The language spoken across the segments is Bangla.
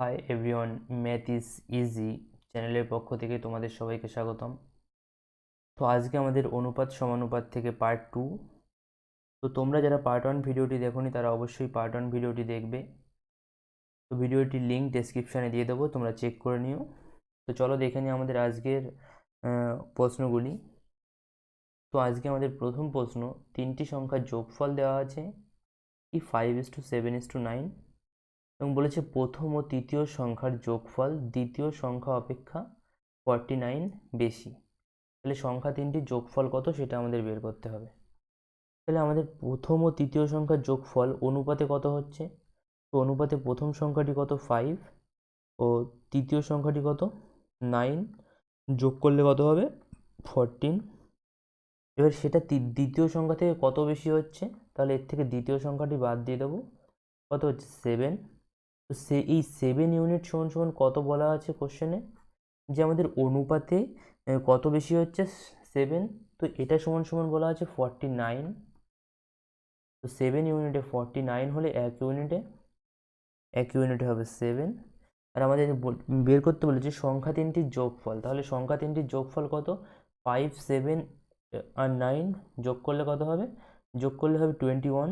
Hi everyone math is easy চ্যানেলের পক্ষ থেকে তোমাদের সবাইকে স্বাগতম। তো আজকে আমাদের অনুপাত সমানুপাত থেকে পার্ট টু তো তোমরা যারা পার্ট ওয়ান ভিডিওটি দেখোনি, তারা অবশ্যই পার্ট ওয়ান ভিডিওটি দেখবে। তো ভিডিওটির লিঙ্ক ডেসক্রিপশানে দিয়ে দেবো, তোমরা চেক করে নিও। তো চলো দেখে নিই আমাদের আজকের প্রশ্নগুলি। তো আজকে আমাদের প্রথম প্রশ্ন, তিনটি সংখ্যার যোগফল দেওয়া আছে, কি five is two seven is two nine এবং বলেছে প্রথম ও তৃতীয় সংখ্যার যোগফল, দ্বিতীয় সংখ্যা অপেক্ষা ফর্টি নাইন বেশি। তাহলে সংখ্যা তিনটির যোগফল কত সেটা আমাদের বের করতে হবে। তাহলে আমাদের প্রথম ও তৃতীয় সংখ্যার যোগফল অনুপাতে কত হচ্ছে? তো অনুপাতে প্রথম সংখ্যাটি কত? ফাইভ ও তৃতীয় সংখ্যাটি কত? নাইন যোগ করলে কত হবে? ফরটিন এবার সেটা দ্বিতীয় সংখ্যা থেকে কত বেশি হচ্ছে? তাহলে এর থেকে দ্বিতীয় সংখ্যাটি বাদ দিয়ে দেবো। কত হচ্ছে? সেভেন তো সে, এই সেভেন ইউনিট সমান সমান কত বলা আছে কোশ্চেনে যে আমাদের অনুপাতে কত বেশি হচ্ছে? সেভেন তো এটা সমান সমান বলা আছে ফর্টি নাইন তো সেভেন ইউনিটে ফর্টি নাইন হলে এক ইউনিটে এক ইউনিটে হবে সেভেন আর আমাদের বের করতে বলেছে সংখ্যা তিনটির যোগফল। তাহলে সংখ্যা তিনটির যোগফল কত? ফাইভ সেভেন আর নাইন যোগ করলে কত হবে? যোগ করলে হবে টোয়েন্টি ওয়ান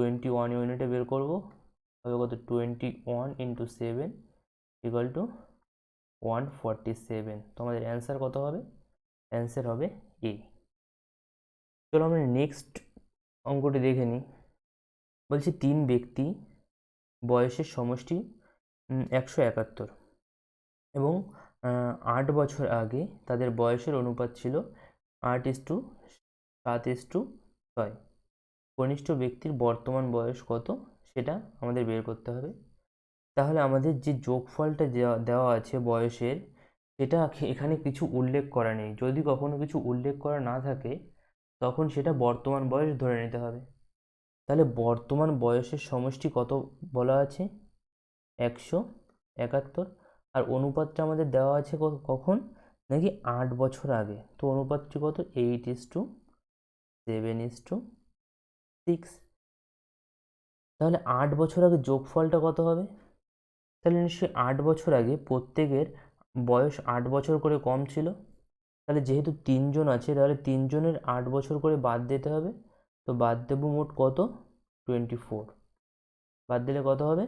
টোয়েন্টি ওয়ান ইউনিটে বের করব। হবে কত? Twenty one into seven equal to one forty seven তো আমাদের অ্যান্সার কত হবে? অ্যান্সার হবে এ চলো আমরা নেক্সট অঙ্কটি দেখে নিই। বলছি তিন ব্যক্তি বয়সের সমষ্টি একশো একাত্তর। এবং আট বছর আগে তাদের বয়সের অনুপাত ছিল আট ইস টু সাত ইস টু ছয়। কনিষ্ঠ ব্যক্তির বর্তমান বয়স কত? সেটা আমাদের বের করতে হবে। তাহলে আমাদের যে যোগফলটা দেওয়া আছে বয়সের, সেটা এখ- এখানে কিছু উল্লেখ করা নেই। যদি কখনো কিছু উল্লেখ করা না থাকে, তখন সেটা বর্তমান বয়স ধরে নিতে হবে। তাহলে বর্তমান বয়সের সমষ্টি কত বলা আছে? একশো একাত্তর। আর অনুপাতটা আমাদের দেওয়া আছে কখন? নাকি আট বছর আগে। তো অনুপাতটি কত? Eight is to seven is to six তাহলে আট বছর আগে যোগফলটা কত হবে? তাহলে নিশ্চয়ই আট বছর আগে প্রত্যেকের বয়স আট বছর করে কম ছিল। তাহলে যেহেতু তিনজন আছে, তাহলে তিনজনের আট বছর করে বাদ দিতে হবে। তো বাদ দেবো মোট কত? টোয়েন্টি ফোর বাদ দিলে কত হবে?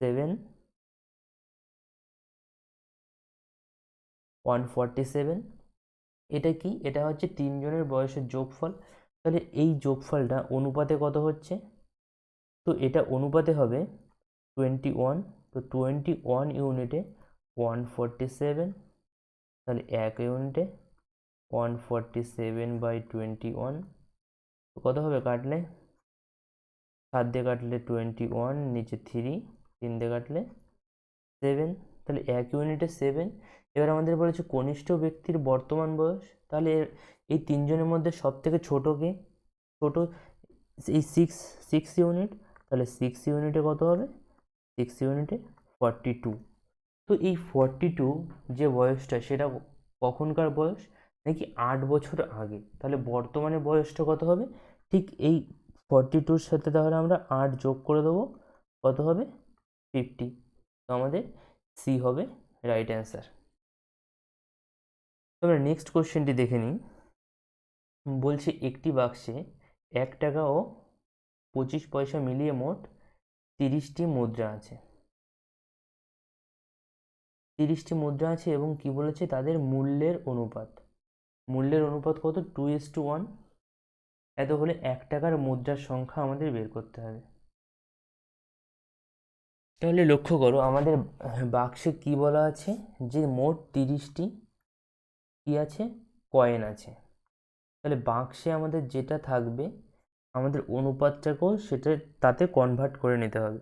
সেভেন ওয়ান ফর্টি সেভেন এটা কি? এটা হচ্ছে তিনজনের বয়সের যোগফল। তাহলে এই যোগফলটা অনুপাতে কত হচ্ছে? তো এটা অনুপাতে হবে টোয়েন্টি ওয়ান তো টোয়েন্টি ওয়ান ইউনিটে ওয়ান ফর্টি সেভেন তাহলে এক ইউনিটে one forty seven by twenty one কত হবে কাটলে? সাত দিয়ে কাটলে টোয়েন্টি ওয়ান নিচে থ্রি তিন দিয়ে কাটলে সেভেন তাহলে এক ইউনিটে সেভেন এবার আমাদের বলেছে কনিষ্ঠ ব্যক্তির বর্তমান বয়স, তাহলে এই তিনজনের মধ্যে সব থেকে ছোটোকে ছোটো এই সিক্স সিক্স ইউনিট তাহলে সিক্স ইউনিটে কত হবে? সিক্স ইউনিটে ফর্টি টু তো এই ফর্টি টু যে বয়সটা, সেটা কখনকার বয়স? নাকি আট বছর আগে? তাহলে বর্তমানে বয়সটা কত হবে? ঠিক এই ফর্টি টুর সাথে তাহলে আমরা আট যোগ করে দেবো, কত হবে? ফিফটি তো আমাদের সি হবে রাইট অ্যান্সার আমরা নেক্সট কোশ্চেনটি দেখে নিই। বলছে একটি বাক্সে এক টাকা ও পঁচিশ পয়সা মিলিয়ে মোট তিরিশটি মুদ্রা আছে। তিরিশটি মুদ্রা আছে এবং কি বলেছে? তাদের মূল্যের অনুপাত। মূল্যের অনুপাত কত? টু ইস টু ওয়ান এত হলে এক টাকার মুদ্রার সংখ্যা আমাদের বের করতে হবে। তাহলে লক্ষ্য করো, আমাদের বাক্সে কি বলা আছে? যে মোট তিরিশটি কি আছে? কয়েন আছে। তাহলে বাক্সে আমাদের যেটা থাকবে, আমাদের অনুপাতটাকেও সেটা তাতে কনভার্ট করে নিতে হবে।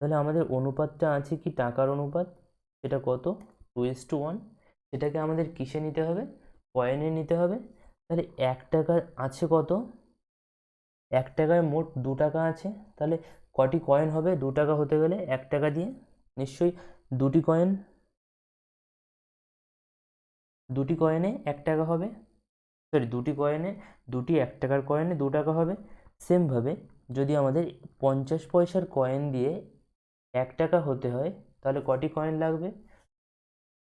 তাহলে আমাদের অনুপাতটা আছে কি টাকার অনুপাত? সেটা কত? টু ইস টু ওয়ান সেটাকে আমাদের কিসে নিতে হবে? কয়েনে নিতে হবে। তাহলে এক টাকার আছে কত? এক টাকায় মোট দু টাকা আছে। তাহলে কটি কয়েন হবে? দু টাকা হতে গেলে এক টাকা দিয়ে। নিশ্চয়ই দুটি কয়েন দুটি কয়েনে এক টাকা হবে সরি দুটি কয়েনে দুটি এক টাকার কয়েনে দু টাকা হবে। সেমভাবে যদি আমাদের পঞ্চাশ পয়সার কয়েন দিয়ে এক টাকা হতে হয়, তাহলে কটি কয়েন লাগবে?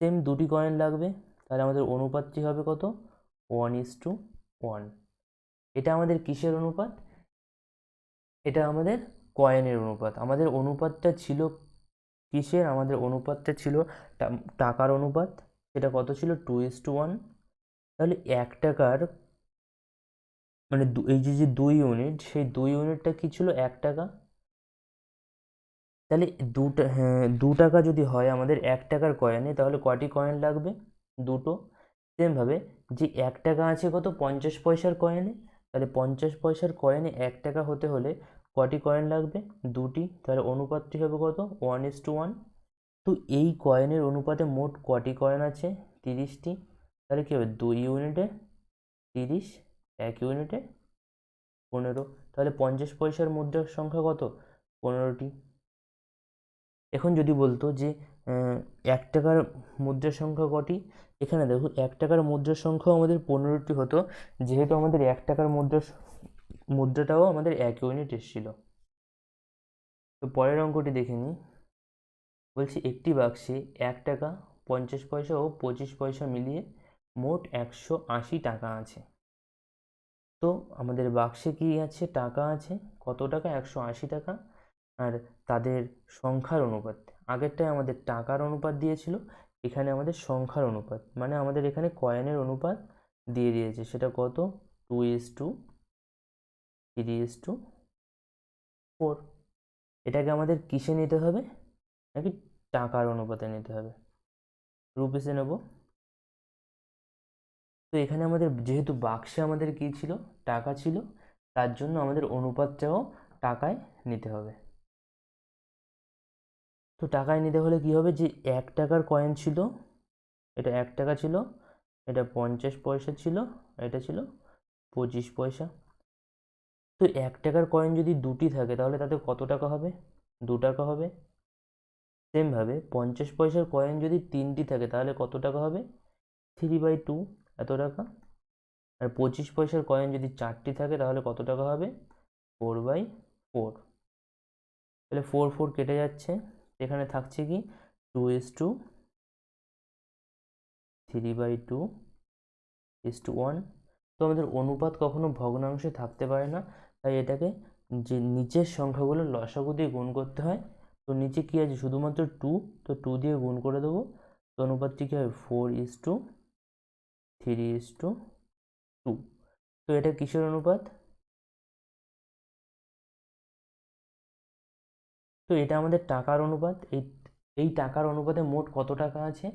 সেম দুটি কয়েন লাগবে, তাহলে আমাদের অনুপাতটি হবে কত? ওয়ান ইস টু ওয়ান এটা আমাদের কিসের অনুপাত? এটা আমাদের কয়েনের অনুপাত। আমাদের অনুপাতটা ছিল কিসের? আমাদের অনুপাতটা ছিল টাকার অনুপাত। সেটা কত ছিল? টু ইস টু ওয়ান তাহলে এক টাকার মানে এই যে যে দুই ইউনিট সেই দুই ইউনিটটা কী ছিল? এক টাকা। তাহলে দুটা হ্যাঁ দু টাকা যদি হয় আমাদের এক টাকার কয়েনে তাহলে কটি কয়েন লাগবে? দুটো। সেমভাবে যে এক টাকা আছে কত? পঞ্চাশ পয়সার কয়েনে তাহলে পঞ্চাশ পয়সার কয়েনে এক টাকা হতে হলে কটি কয়েন লাগবে? দুটি। তাহলে অনুপাতটি হবে কত? ওয়ান ইস টু ওয়ান তো এই কয়েনের অনুপাতে মোট কটি কয়েন আছে? তিরিশটি। তাহলে কী হবে? দুই ইউনিটে তিরিশ, এক ইউনিটে পনেরো। তাহলে পঞ্চাশ পয়সার মুদ্রার সংখ্যা কত? পনেরোটি। এখন যদি বলতো যে এক টাকার মুদ্রার সংখ্যা কটি? এখানে দেখো, এক টাকার মুদ্রার সংখ্যাও আমাদের পনেরোটি হতো। যেহেতু আমাদের এক টাকার মুদ্রা মুদ্রাটাও আমাদের এক ইউনিট এসেছিল তো পরের অঙ্কটি দেখে নিই। বলছি একটি বাক্সে এক টাকা, পঞ্চাশ পয়সা ও পঁচিশ পয়সা মিলিয়ে মোট একশো আশি টাকা আছে। তো আমাদের বাক্সে কি আছে? টাকা আছে। কত টাকা? একশো আশি টাকা। আর তাদের সংখ্যার অনুপাত। আগেরটায় আমাদের টাকার অনুপাত দিয়েছিল, এখানে আমাদের সংখ্যার অনুপাত। মানে আমাদের এখানে কয়েনের অনুপাত দিয়ে দিয়েছে। সেটা কত? Two is to three is to four এটাকে আমাদের কিসে নিতে হবে? নাকি টাকার অনুপাতে নিতে হবে। রুপিসে নেব। তো এখানে আমাদের যেহেতু বাক্সে আমাদের কী ছিল? টাকা ছিল, তার জন্য আমাদের অনুপাতটাও টাকায় নিতে হবে। তো টাকায় নিতে হলে কি হবে? যে এক টাকার কয়েন ছিল, এটা এক টাকা ছিল, এটা পঞ্চাশ পয়সা ছিল, এটা ছিল পঁচিশ পয়সা। তো এক টাকার কয়েন যদি দুটি থাকে, তাহলে তাতে কত টাকা হবে? দু টাকা হবে। সেমভাবে পঞ্চাশ পয়সার কয়েন যদি তিনটি থাকে, তাহলে কত টাকা হবে? থ্রি বাই টু এত টাকা। আর পঁচিশ পয়সার কয়েন যদি চারটি থাকে, তাহলে কত টাকা হবে? ফোর বাই ফোর তাহলে ফোর ফোর কেটে যাচ্ছে। এখানে থাকছে কি? Two is to three by two is to two one আমাদের অনুপাত কখনো ভগ্নাংশে থাকতে পারে না, তাই এটাকে যে নিচের সংখ্যাগুলো লসাগু দিয়ে গুণ করতে হয় তো নিচে কী আছে? শুধুমাত্র টু তো টু দিয়ে গুণ করে দেবো। তো অনুপাতটি কী হবে? Four is to three is to two তো এটা কিসের অনুপাত? তো এটা আমাদের টাকার অনুপাত। এই এই টাকার অনুপাতে মোট কত টাকা আছে?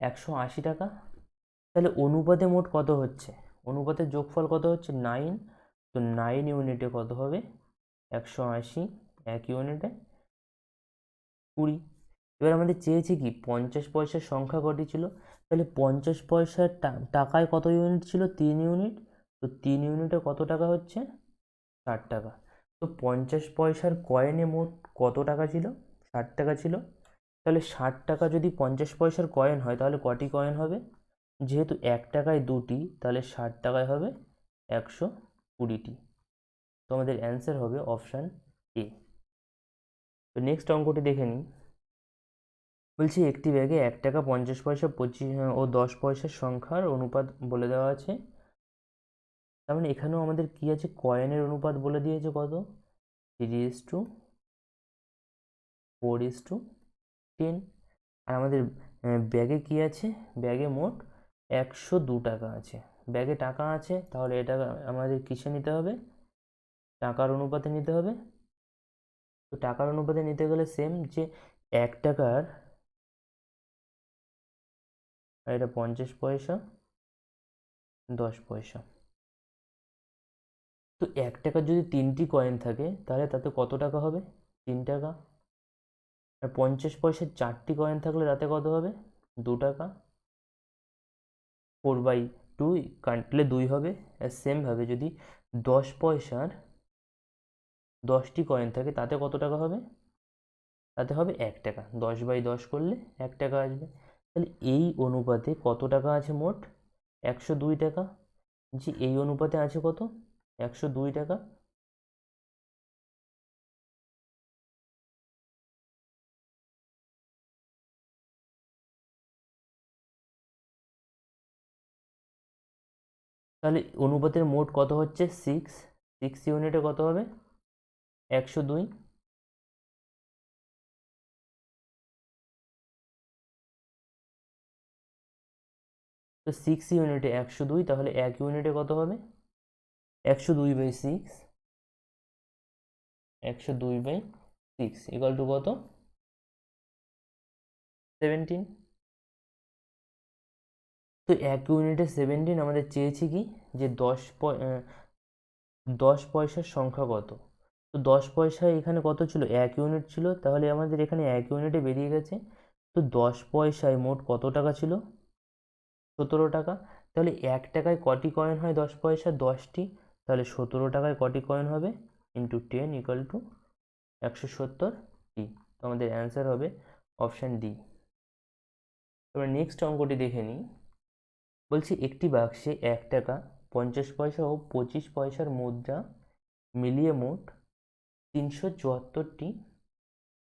একশো আশি টাকা। তাহলে অনুপাতে মোট কত হচ্ছে? অনুপাতের যোগফল কত হচ্ছে? নাইন তো নাইন ইউনিটে কত হবে? একশো আশি, এক ইউনিটে কুড়ি। এবার আমাদের চেয়েছে কি? পঞ্চাশ পয়সার সংখ্যা কটি ছিল? তাহলে পঞ্চাশ পয়সার টাকায় কত ইউনিট ছিল? তিন ইউনিট তো তিন ইউনিটে কত টাকা হচ্ছে? ষাট টাকা। তো পঞ্চাশ পয়সার কয়েনে মোট কত টাকা ছিল? ষাট টাকা ছিল। তাহলে ষাট টাকা যদি পঞ্চাশ পয়সার কয়েন হয়, তাহলে কটি কয়েন হবে? যেহেতু এক টাকায় দুটি, তাহলে ষাট টাকায় হবে একশো কুড়িটি। তো আমাদের অ্যান্সার হবে অপশান এ তো নেক্সট অঙ্কটি দেখে নিই। বলছি, একটি ব্যাগে এক টাকা পঞ্চাশ পয়সা, পঁচিশ ও দশ পয়সার সংখ্যার অনুপাত বলে দেওয়া আছে। তার মানে এখানেও আমাদের কি আছে? কয়েনের অনুপাত বলে দিয়েছে কত? Three is to, four is to, ten. আর আমাদের ব্যাগে কি আছে? ব্যাগে মোট একশো দু টাকা আছে। ব্যাগে টাকা আছে, তাহলে এটা আমাদের কিসে নিতে হবে? টাকার অনুপাতে নিতে হবে। তো টাকার অনুপাতে নিতে গেলে সেম যে এক টাকার আর এটা পঞ্চাশ পয়সা, দশ পয়সা। তো এক টাকার যদি তিনটি কয়েন থাকে, তাহলে তাতে কত টাকা হবে? তিন টাকা। আর পঞ্চাশ পয়সার চারটি কয়েন থাকলে তাতে কত হবে? দু টাকা। ফোর বাই টু কাটলে দুই হবে। আর সেমভাবে যদি দশ পয়সার দশটি কয়েন থাকে, তাতে কত টাকা হবে? তাতে হবে এক টাকা। দশ বাই দশ করলে এক টাকা আসবে। তাহলে এই অনুপাতে কত টাকা আছে মোট? একশো দুই টাকা। যে এই অনুপাতে আছে কত? একশো দুই টাকা। তাহলে অনুপাতের মোট কত হচ্ছে? সিক্স সিক্স ইউনিটে কত হবে? একশো দুই। তো সিক্স ইউনিটে একশো দুই, তাহলে এক ইউনিটে কত হবে? একশো দুই বাই সিক্স একশো দুই বাই সিক্স ইকাল টু কত? সেভেন্টিন তো এক ইউনিটে সেভেন্টিন আমাদের চেয়েছি কি? যে দশ দশ পয়সার সংখ্যা কত? তো দশ পয়সায় এখানে কত ছিল? এক ইউনিট ছিল, তাহলে আমাদের এখানে এক ইউনিটে বেরিয়ে গেছে। তো দশ পয়সায় মোট কত টাকা ছিল? সতেরো টাকা। তাহলে এক টাকায় কটি কয়েন হয় দশ পয়সা? দশটি। তাহলে সতেরো টাকায় কটি কয়েন হবে? ইন্টু টেন ইকাল টু একশো সত্তর টি তো আমাদের অ্যান্সার হবে অপশান ডি এবার নেক্সট অঙ্কটি দেখে নিই। বলছি একটি বাক্সে এক টাকা, পঞ্চাশ পয়সা ও পঁচিশ পয়সার মুদ্রা মিলিয়ে মোট তিনশো চুয়াত্তরটি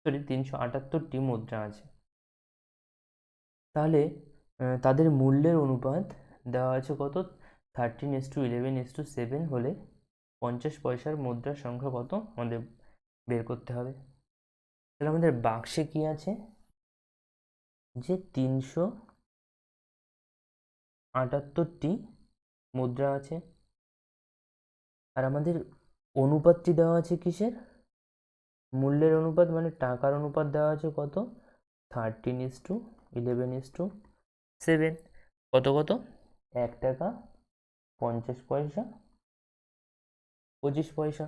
সরি তিনশো আটাত্তরটি মুদ্রা আছে। তাহলে তাদের মূল্যের অনুপাত দেওয়া আছে কত? Thirteen is to eleven is to seven হলে পঞ্চাশ পয়সার মুদ্রার সংখ্যা কত? আমাদের বের করতে হবে। তাহলে আমাদের বাক্সে কি আছে? যে তিনশো আটাত্তরটি মুদ্রা আছে। আর আমাদের অনুপাতটি দেওয়া আছে কিসের? মূল্যের অনুপাত মানে টাকার অনুপাত দেওয়া আছে কত? Thirteen is to eleven is to seven. কত কত? এক টাকা পঞ্চাশ পয়সা। পঁচিশ পয়সা।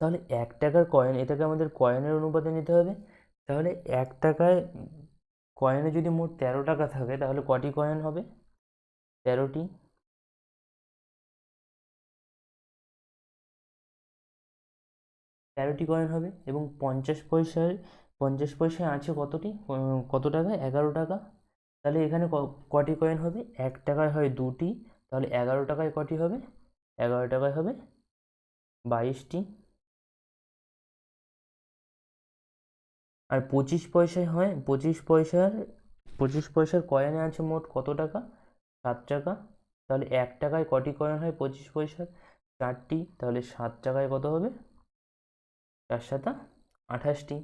তাহলে এক টাকার কয়েন এটাকে আমাদের কয়েনের অনুপাতে নিতে হবে। তাহলে এক টাকায় কয়েনে যদি মোট তেরো টাকা থাকে, তাহলে কটি কয়েন হবে? তেরোটি। তেরোটি কয়েন হবে এবং পঞ্চাশ পয়সায় পঞ্চাশ পয়সায় আছে কতটি? কত টাকা? এগারো টাকা। তাহলে এখানে কটি কয়েন হবে? এক টাকায় হয় দুটি, তাহলে এগারো টাকায় কটি হবে? এগারো টাকায় হবে বাইশটি। আর পঁচিশ পয়সায় হয়, পঁচিশ পয়সার পঁচিশ পয়সার কয়েনে আছে মোট কত টাকা? সাত টাকা। তাহলে এক টাকায় কটি কয়েন হয় পঁচিশ পয়সার? চারটি। তাহলে সাত টাকায় কত হবে? চার সাতা আঠাশটি।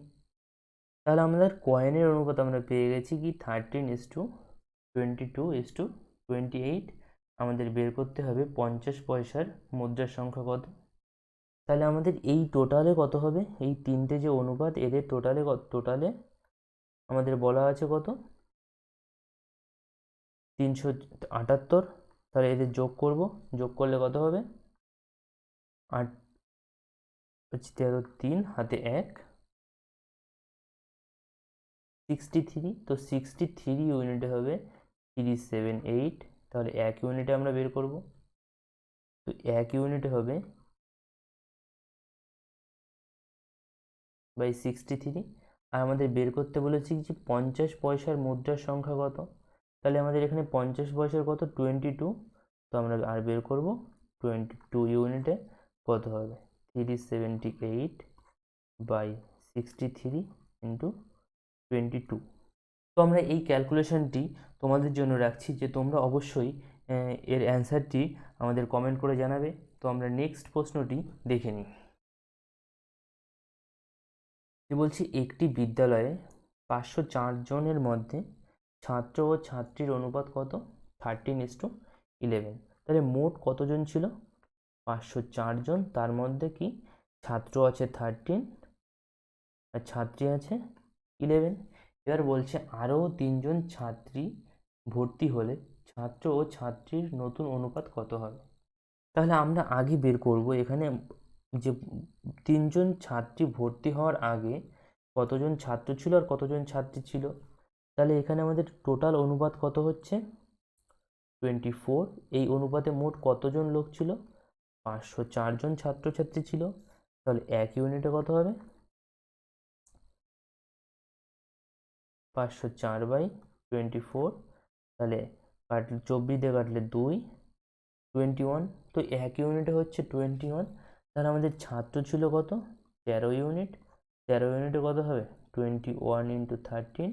তাহলে আমাদের কয়েনের অনুপাত আমরা পেয়ে গেছি কি? Thirteen is to twenty two is to twenty eight আমাদের বের করতে হবে পঞ্চাশ পয়সার মুদ্রার সংখ্যা কত? তাহলে আমাদের এই টোটালে কত হবে? এই তিনটে যে অনুপাত, এদের টোটালে টোটালে আমাদের বলা আছে কত? তিনশো আটাত্তর। তাহলে এদের যোগ করব। যোগ করলে কত হবে? আট তেরো, তিন, হাতে এক। সিক্সটি থ্রি তো সিক্সটি থ্রি ইউনিটে হবে থ্রি সেভেন এইট তাহলে এক ইউনিটে আমরা বের করব। তো এক ইউনিটে হবে বাই সিক্সটি থ্রি আর আমাদের বের করতে বলেছি যে পঞ্চাশ পয়সার মুদ্রার সংখ্যা কত? তাহলে আমাদের এখানে পঞ্চাশ পয়সার কত? টোয়েন্টি টু তো আমরা আর বের করব টোয়েন্টি টু ইউনিটে কত হবে? Three seventy eight by sixty three into twenty two. তো আমরা এই ক্যালকুলেশনটি তোমাদের জন্য রাখছি যে তোমরা অবশ্যই এর অ্যান্সারটি আমাদের কমেন্ট করে জানাবে। তো আমরা নেক্সট প্রশ্নটি দেখে নিই। বলছি, একটি বিদ্যালয়ে পাঁচশো চার জনের মধ্যে ছাত্র ও ছাত্রীর অনুপাত কত? থার্টিন ইস টু ইলেভেন তাহলে মোট কতজন ছিল? পাঁচশো জন। তার মধ্যে কি ছাত্র আছে থার্টিন আর ছাত্রী আছে ইলেভেন এবার বলছে আরও তিনজন ছাত্রী ভর্তি হলে ছাত্র ও ছাত্রীর নতুন অনুপাত কত হবে? তাহলে আমরা আগে বের করব এখানে যে তিনজন ছাত্রী ভর্তি হওয়ার আগে কতজন ছাত্র ছিল আর কতজন ছাত্রী ছিল? তাহলে এখানে আমাদের টোটাল অনুপাত কত হচ্ছে? টোয়েন্টি ফোর এই অনুপাতে মোট কতজন লোক ছিল? পাঁচশো চারজন ছাত্রছাত্রী ছিল। তাহলে এক ইউনিটে কত হবে? পাঁচশো চার বাই টোয়েন্টি ফোর, তাহলে কাটলে চব্বিশ দিয়ে কাটলে দুই, টোয়েন্টি ওয়ান, তো এক ইউনিটে হচ্ছে টোয়েন্টি ওয়ান, তাহলে আমাদের ছাত্র ছিল কত? তেরো ইউনিট তেরো ইউনিটে কত হবে? টোয়েন্টি ওয়ান ইন্টু থার্টিন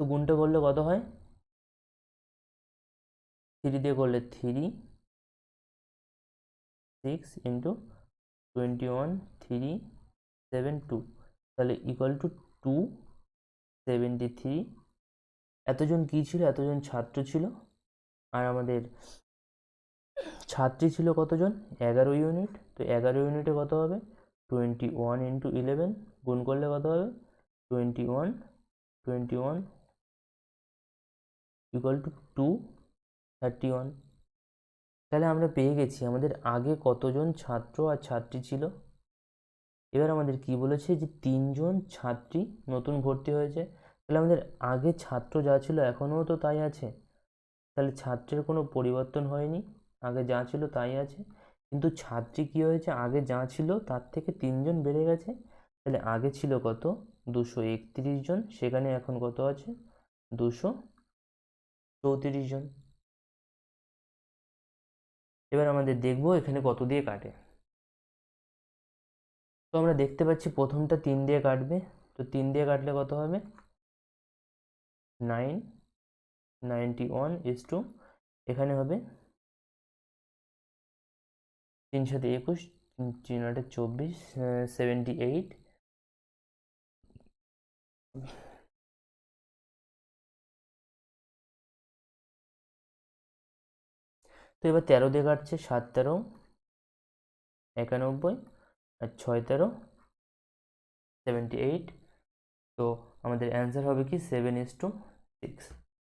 তো গুণটা করলে কত হয়? থ্রি দিয়ে করলে three six into twenty one three seven two তাহলে equal to two seventy three এতজন কী ছিল? এতজন ছাত্র ছিল? আর আমাদের ছাত্রী ছিল কতজন? এগারো ইউনিট তো এগারো ইউনিটে কত হবে? টোয়েন্টি ওয়ান ইন্টু ইলেভেন গুণ করলে কত হবে? Twenty one twenty one equal to two thirty one তাহলে আমরা পেয়ে গেছি। আমাদের আগে কতজন ছাত্র আর ছাত্রী ছিল? এবার আমাদের কি বলেছে যে তিনজন ছাত্রী নতুন ভর্তি হয়েছে। তাহলে আমাদের আগে ছাত্র যা ছিল এখনও তো তাই আছে। তাহলে ছাত্রের কোনো পরিবর্তন হয়নি, আগে যা ছিল তাই আছে। কিন্তু ছাত্রী কী হয়েছে? আগে যা ছিল তার থেকে তিনজন বেড়ে গেছে। তাহলে আগে ছিল কত? দুশো একত্রিশ জন, সেখানে এখন কত আছে? দুশো চৌত্রিশ জন। এবার আমাদের দেখব এখানে কত দিয়ে কাটে। তো আমরা দেখতে পাচ্ছি প্রথমটা তিন দিয়ে কাটবে। তো তিন দিয়ে কাটলে কত হবে? Nine, ninety one is to এখানে হবে তিন সাথে একুশ তিন আটে চব্বিশ, সেভেন্টি এইট। তো এবার তেরো দিয়ে কাটছে, সাত তেরো, একানব্বই। আর ছয় তেরো সেভেন্টি এইট তো আমাদের অ্যান্সার হবে কি সেভেন ইস টু সিক্স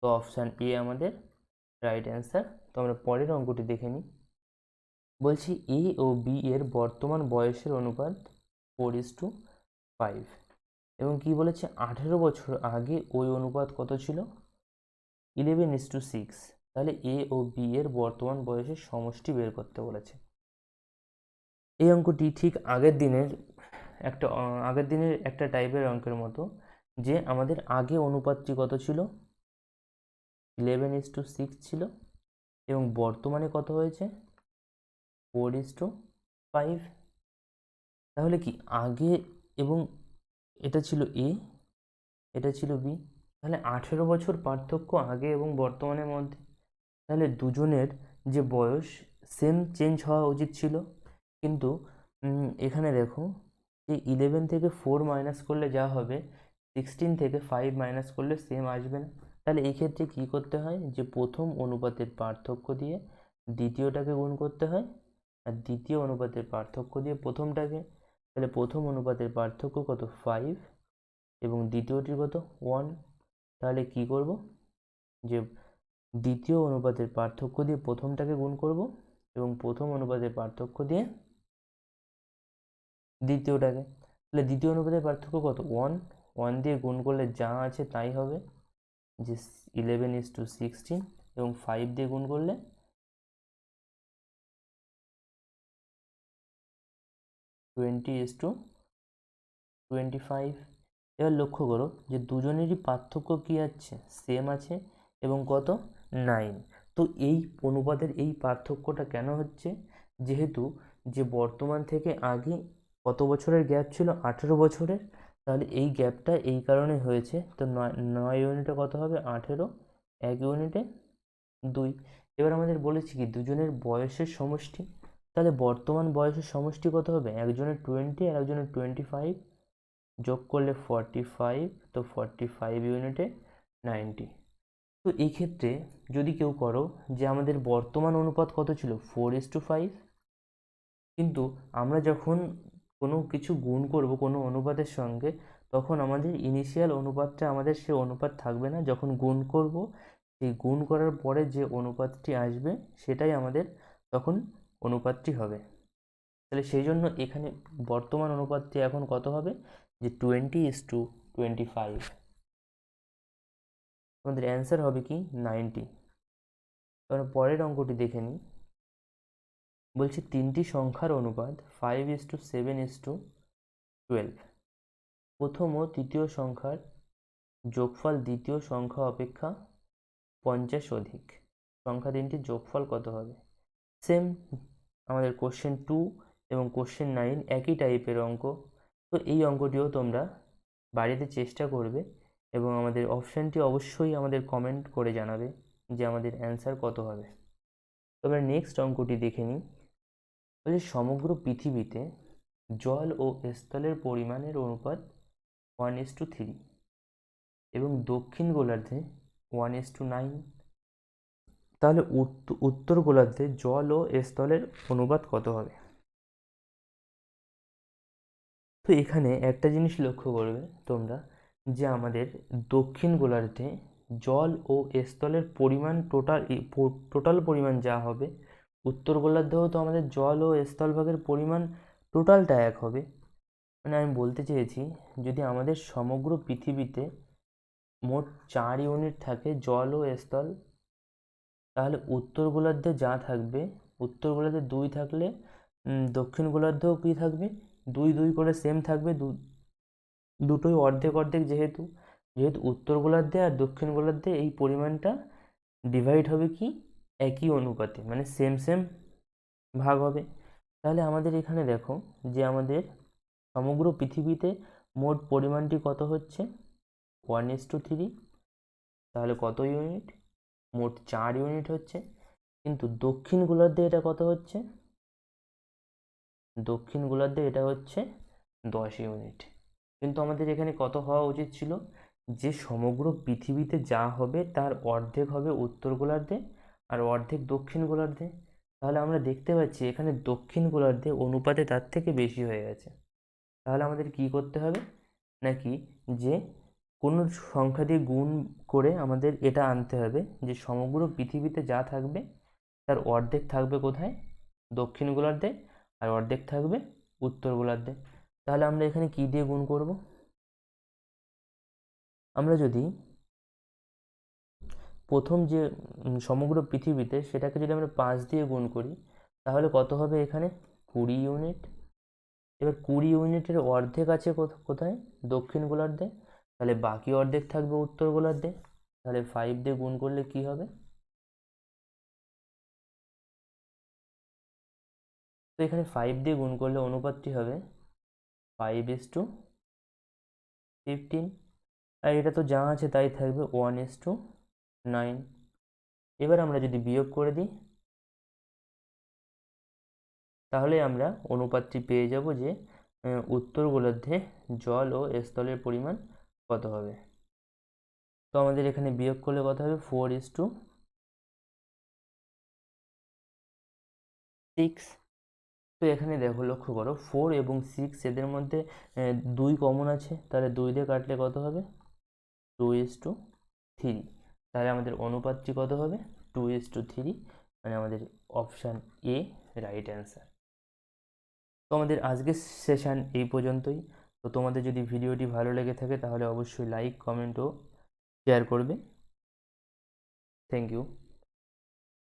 তো অপশান এ আমাদের রাইট অ্যান্সার তো আমরা পরের অঙ্কটি দেখে নিই। বলছি এ ও বি এর বর্তমান বয়সের অনুপাত ফোর ইস টু ফাইভ এবং কি বলেছে? আঠেরো বছর আগে ওই অনুপাত কত ছিল? ইলেভেন ইস টু সিক্স তাহলে এ ও বি এর বর্তমান বয়সের সমষ্টি বের করতে বলেছে। এই অঙ্কটি ঠিক আগের দিনের একটা আগের দিনের একটা টাইপের অঙ্কের মতো, যে আমাদের আগে অনুপাতটি কত ছিল ইলেভেন ইস টু সিক্স ছিল, এবং বর্তমানে কত হয়েছে? ফোর ইস টু ফাইভ তাহলে কি আগে এবং এটা ছিল এ এটা ছিল বি তাহলে আঠেরো বছর পার্থক্য আগে এবং বর্তমানের মধ্যে। তাহলে দুজনের যে বয়স সেম চেঞ্জ হওয়া উচিত ছিল। কিন্তু এখানে দেখো যে ইলেভেন থেকে ফোর মাইনাস করলে যা হবে সিক্সটিন থেকে ফাইভ মাইনাস করলে সেম আসবে না। তাহলে এই ক্ষেত্রে কী করতে হয়? যে প্রথম অনুপাতের পার্থক্য দিয়ে দ্বিতীয়টাকে গুণ করতে হয়, আর দ্বিতীয় অনুপাতের পার্থক্য দিয়ে প্রথমটাকে। তাহলে প্রথম অনুপাতের পার্থক্য কত? ফাইভ এবং দ্বিতীয়টির কত? ওয়ান তাহলে কি করব? যে দ্বিতীয় অনুপাতের পার্থক্য দিয়ে প্রথমটাকে গুণ করব এবং প্রথম অনুপাতের পার্থক্য দিয়ে দ্বিতীয়টাকে। তাহলে দ্বিতীয় অনুপাতের পার্থক্য কত? ওয়ান ওয়ান দিয়ে গুণ করলে যা আছে তাই হবে যে ইলেভেন ইস টু সিক্সটিন এবং ফাইভ দিয়ে গুণ করলে twenty is to twenty five এবার লক্ষ্য করো যে দুজনেরই পার্থক্য কী আছে? সেম আছে এবং কত? নাইন তো এই অনুপাতের এই পার্থক্যটা কেন হচ্ছে? যেহেতু যে বর্তমান থেকে আগে কত বছরের গ্যাপ ছিল? আঠেরো বছরের? তাহলে এই গ্যাপটা এই কারণে হয়েছে। তো নয় নয় ইউনিটে কত হবে? আঠেরো। এক ইউনিটে দুই। এবার আমাদের বলেছি কি, দুজনের বয়সের সমষ্টি। তাহলে বর্তমান বয়সের সমষ্টি কত হবে? একজনের টোয়েন্টি আর একজনের টোয়েন্টি ফাইভ যোগ করলে ফর্টি ফাইভ তো ফর্টি ফাইভ ইউনিটে নাইনটি তো এই ক্ষেত্রে যদি কেউ করো যে আমাদের বর্তমান অনুপাত কত ছিল? ফোর ইস টু ফাইভ কিন্তু আমরা যখন কোনো কিছু গুণ করব কোনো অনুপাতের সঙ্গে, তখন আমাদের ইনিশিয়াল অনুপাতটা আমাদের সে অনুপাত থাকবে না। যখন গুণ করব, সেই গুণ করার পরে যে অনুপাতটি আসবে, সেটাই আমাদের তখন অনুপাতটি হবে। তাহলে সেই জন্য এখানে বর্তমান অনুপাতটি এখন কত হবে? যে twenty is to twenty five আমাদের অ্যান্সার হবে কি? নাইনটি এবার পরের অঙ্কটি দেখে নিই। বলছি তিনটি সংখ্যার অনুপাত five is to seven is to twelve প্রথম ও তৃতীয় সংখ্যার যোগফল দ্বিতীয় সংখ্যা অপেক্ষা পঞ্চাশ অধিক। সংখ্যা তিনটির যোগফল কত হবে? সেম আমাদের কোশ্চেন টু এবং কোশ্চেন নাইন একই টাইপের অঙ্ক। তো এই অঙ্কটিও তোমরা বাড়িতে চেষ্টা করবে এবং আমাদের অপশানটি অবশ্যই আমাদের কমেন্ট করে জানাবে যে আমাদের অ্যান্সার কত হবে। তবে নেক্সট অঙ্কটি দেখে নিই বলছে সমগ্র পৃথিবীতে জল ও স্থলের পরিমাণের অনুপাত ওয়ান ইস টু থ্রি এবং দক্ষিণ গোলার্ধে ওয়ান ইস টু নাইন তাহলে উত্ত- উত্তর গোলার্ধে জল ও স্থলের অনুপাত কত হবে? তো এখানে একটা জিনিস লক্ষ্য করবে তোমরা যে আমাদের দক্ষিণ গোলার্ধে জল ও স্থলের পরিমাণ টোটাল টোটাল পরিমাণ যা হবে উত্তর গোলার্ধেও তো আমাদের জল ও স্থলভাগের পরিমাণ টোটালটা এক হবে। মানে আমি বলতে চেয়েছি, যদি আমাদের সমগ্র পৃথিবীতে মোট চার ইউনিট থাকে জল ও স্থল, তাহলে উত্তর গোলার্ধে যা থাকবে, উত্তর গোলার্ধে দুই থাকলে দক্ষিণ গোলার্ধেও কী থাকবে? দুই দুই করে সেম থাকবে, দু, দুটোই অর্ধেক অর্ধেক যেহেতু যেহেতু উত্তর গোলার্ধে আর দক্ষিণ গোলার্ধে এই পরিমাণটা ডিভাইড হবে কি? একই অনুপাতে মানে সেম সেম ভাগ হবে। তাহলে আমাদের এখানে দেখো যে আমাদের সমগ্র পৃথিবীতে মোট পরিমাণটি কত হচ্ছে? ওয়ান ইস টু থ্রি তাহলে কত ইউনিট মোট চার ইউনিট হচ্ছে। কিন্তু দক্ষিণ গোলার্ধে এটা কত হচ্ছে? দক্ষিণ গোলার্ধে এটা হচ্ছে দশ ইউনিট কিন্তু আমাদের এখানে কত হওয়া উচিত ছিল? যে সমগ্র পৃথিবীতে যা হবে তার অর্ধেক হবে উত্তর গোলার্ধে আর অর্ধেক দক্ষিণ গোলার্ধে, তাহলে আমরা দেখতে পাচ্ছি এখানে দক্ষিণ গোলার্ধে অনুপাতে তার থেকে বেশি হয়ে গেছে। তাহলে আমাদের কি করতে হবে? নাকি যে কোনো সংখ্যা দিয়ে গুণ করে আমাদের এটা আনতে হবে, যে সমগ্র পৃথিবীতে যা থাকবে তার অর্ধেক থাকবে কোথায়? দক্ষিণ গোলার্ধে, আর অর্ধেক থাকবে উত্তর গোলার্ধে। তাহলে আমরা এখানে কি দিয়ে গুণ করব? আমরা যদি প্রথম যে সমগ্র পৃথিবীতে সেটাকে যদি আমরা পাঁচ দিয়ে গুণ করি, তাহলে কত হবে এখানে? কুড়ি ইউনিট। এবার কুড়ি ইউনিটের অর্ধেক আছে কোথ- কোথায়? দক্ষিণ গোলার্ধে। তাহলে বাকি অর্ধেক থাকবে উত্তর গোলার্ধে। তাহলে ফাইভ দিয়ে গুণ করলে কি হবে? তো এখানে ফাইভ দিয়ে গুণ করলে অনুপাতটি হবে ফাইভ ইস টু ফিফটিন আর এটা তো যা আছে তাই থাকবে ওয়ান ইস টু নাইন। এবার আমরা যদি বিয়োগ করে দিই, তাহলে আমরা অনুপাতটি পেয়ে যাব যে উত্তর গোলার্ধে জল ও স্থলের পরিমাণ কত হবে। তো আমাদের এখানে বিয়োগ করলে কত হবে? Four is to six. তো এখানে দেখো, লক্ষ্য করো, ফোর এবং সিক্স এদের মধ্যে দুই কমন আছে। তাহলে দুই দিয়ে কাটলে কত হবে? Two is to three. তাহলে আমাদের অনুপাতটি কত হবে? টু এস টু থ্রি মানে আমাদের অপশান এ রাইট অ্যান্সার তো আমাদের আজকের সেশান এই পর্যন্তই। তো তোমাদের যদি ভিডিওটি ভালো লেগে থাকে, তাহলে অবশ্যই লাইক কমেন্ট ও শেয়ার করবে। Thank you